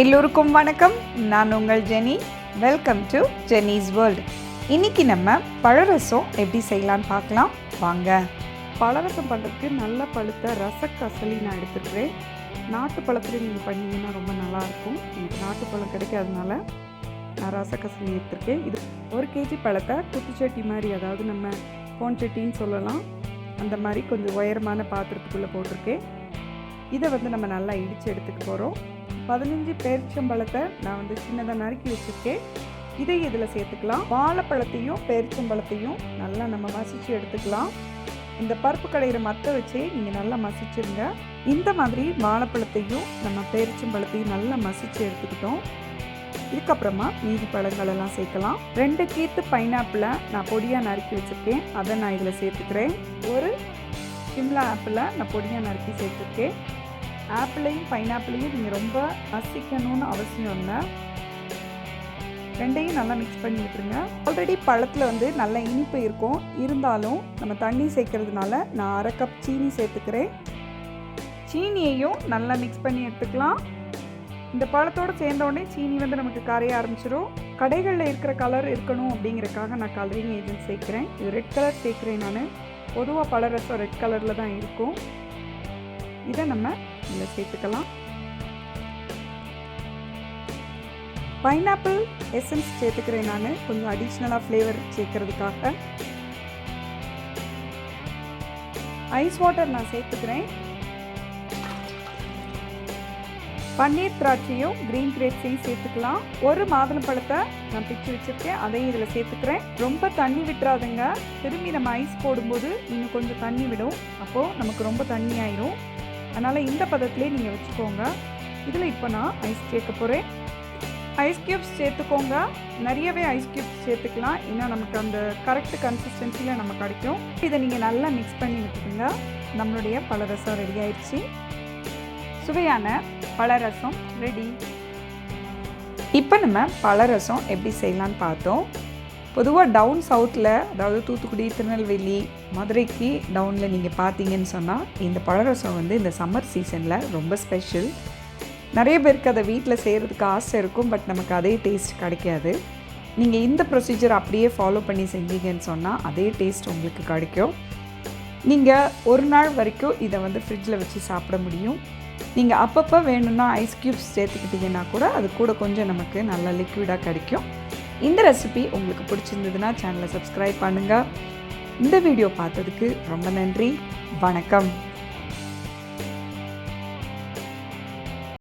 எல்லோருக்கும் வணக்கம். நான் உங்கள் Jeni. Welcome to Jeni's world இன்னைக்கு நம்ம பழரசம் எப்படி செய்யலான்னு பார்க்கலாம். வாங்க. பழரசம் பண்ணுறதுக்கு நல்ல பழுத்த ரசக்கசலி நான் எடுத்துருக்கிறேன் நாட்டு பழத்தில் நீங்கள் பண்ணீங்கன்னா ரொம்ப நல்லாயிருக்கும். எனக்கு நாட்டு பழம் கிடைக்காதனால நான் ரசக்கசலி எடுத்திருக்கேன். இது ஒரு கேஜி பழத்தை குத்துச்சட்டி மாதிரி அதாவது நம்ம போன் சட்டின்னு சொல்லலாம். அந்த மாதிரி கொஞ்சம் உயரமான பாத்திரத்துக்குள்ளே போட்டிருக்கேன். இதை வந்து நம்ம நல்லா இடித்து எடுத்துக்க போகிறோம் பதினஞ்சு பேரிச்சம்பழத்தை நான் வந்து சின்னதாக நறுக்கி வச்சுருக்கேன். இதை இதில் சேர்த்துக்கலாம். வாழைப்பழத்தையும் பேரிச்சம்பழத்தையும் நல்லா நம்ம மசிச்சு எடுத்துக்கலாம். இந்த பருப்பு கடையிற மத்த வச்சே நீங்கள் நல்லா மசிச்சுருங்க. இந்த மாதிரி வாழைப்பழத்தையும் நம்ம பேரிச்சம்பழத்தையும் நல்லா மசிச்சு எடுத்துக்கிட்டோம். இதுக்கப்புறமா மீதி பழங்கள் எல்லாம் சேர்க்கலாம். ரெண்டு கீத்து பைனாப்பிளை நான் பொடியாக நறுக்கி வச்சுருக்கேன். அதை நான் இதில் சேர்த்துக்கிறேன். ஒரு சிம்லா ஆப்பிளை நான் பொடியாக நறுக்கி சேர்த்துருக்கேன். ஆப்பிளையும் பைனாப்பிளையும் நீங்கள் ரொம்ப நசிக்கணும்னு அவசியம் இல்லை. ரெண்டையும் நல்லா மிக்ஸ் பண்ணி விட்டுருங்க ஆல்ரெடி பழத்தில் வந்து நல்ல இனிப்பு இருக்கும். இருந்தாலும் நம்ம தண்ணி சேர்க்கறதுனால நான் அரை கப் சீனி சேர்த்துக்கிறேன். சீனியையும் நல்லா மிக்ஸ் பண்ணி எடுத்துக்கலாம். இந்த பழத்தோடு சேர்ந்தோடனே சீனி வந்து நமக்கு கரைய ஆரம்பிச்சிடும் கடைகளில் இருக்கிற கலர் இருக்கணும் அப்படிங்கிறக்காக நான் கலரிங் ஏஜென்ட் சேர்க்குறேன். இது ரெட் கலர் சேர்க்குறேன் நான். பொதுவாக பழ ரசம் ரெட் கலரில் தான் இருக்கும். இதை நம்ம இதில் சேர்த்துக்கலாம். பைனாப்பிள் எசன்ஸ் சேர்த்துக்கிறேன் நான். கொஞ்சம் அடிஷ்னலாக ஃப்ளேவர் சேர்க்கறதுக்காக. ஐஸ் வாட்டர் நான் சேர்த்துக்கிறேன். பன்னீர் திராட்சையும் க்ரீன் கிரேப்ஸையும் சேர்த்துக்கலாம். ஒரு மாதுளம்பழத்தை நான் பிச்சு வச்சுருக்கேன். அதையும் இதில் சேர்த்துக்கிறேன். ரொம்ப தண்ணி விட்டுறாதுங்க. திரும்பி நம்ம ஐஸ் போடும்போது இன்னும் கொஞ்சம் தண்ணி விடும். அப்போது நமக்கு ரொம்ப தண்ணி ஆயிரும். அதனால் இந்த பதத்திலே நீங்கள் வச்சுக்கோங்க. இதில் இப்போ நான் ஐஸ் சேர்க்க போகிறேன் ஐஸ் க்யூப்ஸ் சேர்த்துக்கோங்க. நிறையவே ஐஸ் க்யூப்ஸ் சேர்த்துக்கலாம். இன்னும் நமக்கு அந்த கரெக்ட் கன்சிஸ்டன்சியில் நம்ம கிடைக்கும். இதை நீங்கள் நல்லா மிக்ஸ் பண்ணி விட்டுக்குங்க. நம்மளுடைய பழரசம் ரெடி ஆயிடுச்சு. சுவையான பழரசம் ரெடி இப்போ நம்ம பழரசம் எப்படி செய்யலான்னு பார்த்தோம். பொதுவாக டவுன் சவுத்தில் அதாவது தூத்துக்குடி திருநெல்வேலி மதுரைக்கு டவுனில் நீங்கள் பார்த்தீங்கன்னு சொன்னால் இந்த பழரசம் வந்து இந்த சம்மர் சீசனில் ரொம்ப ஸ்பெஷல் நிறைய பேருக்கு அதை வீட்டில் செய்கிறதுக்கு ஆசை இருக்கும் பட் நமக்கு அதே டேஸ்ட் கிடைக்காது. நீங்கள் இந்த ப்ரொசீஜர் அப்படியே ஃபாலோ பண்ணி செஞ்சீங்கன்னு சொன்னால் அதே டேஸ்ட் உங்களுக்கு கிடைக்கும். நீங்கள் ஒரு நாள் வரைக்கும் இதை வந்து ஃப்ரிட்ஜில் வச்சு சாப்பிட முடியும். நீங்கள் அப்பப்போ வேணும்னா ஐஸ் க்யூப்ஸ் சேர்த்துக்கிட்டிங்கன்னா கூட அது கூட கொஞ்சம் நமக்கு நல்ல லிக்விடாக கிடைக்கும். இந்த ரெசிபி உங்களுக்கு பிடிச்சிருந்ததுன்னா சேனலை சப்ஸ்கிரைப் பண்ணுங்கள் இந்த வீடியோ பார்த்ததுக்கு ரொம்ப நன்றி. வணக்கம்.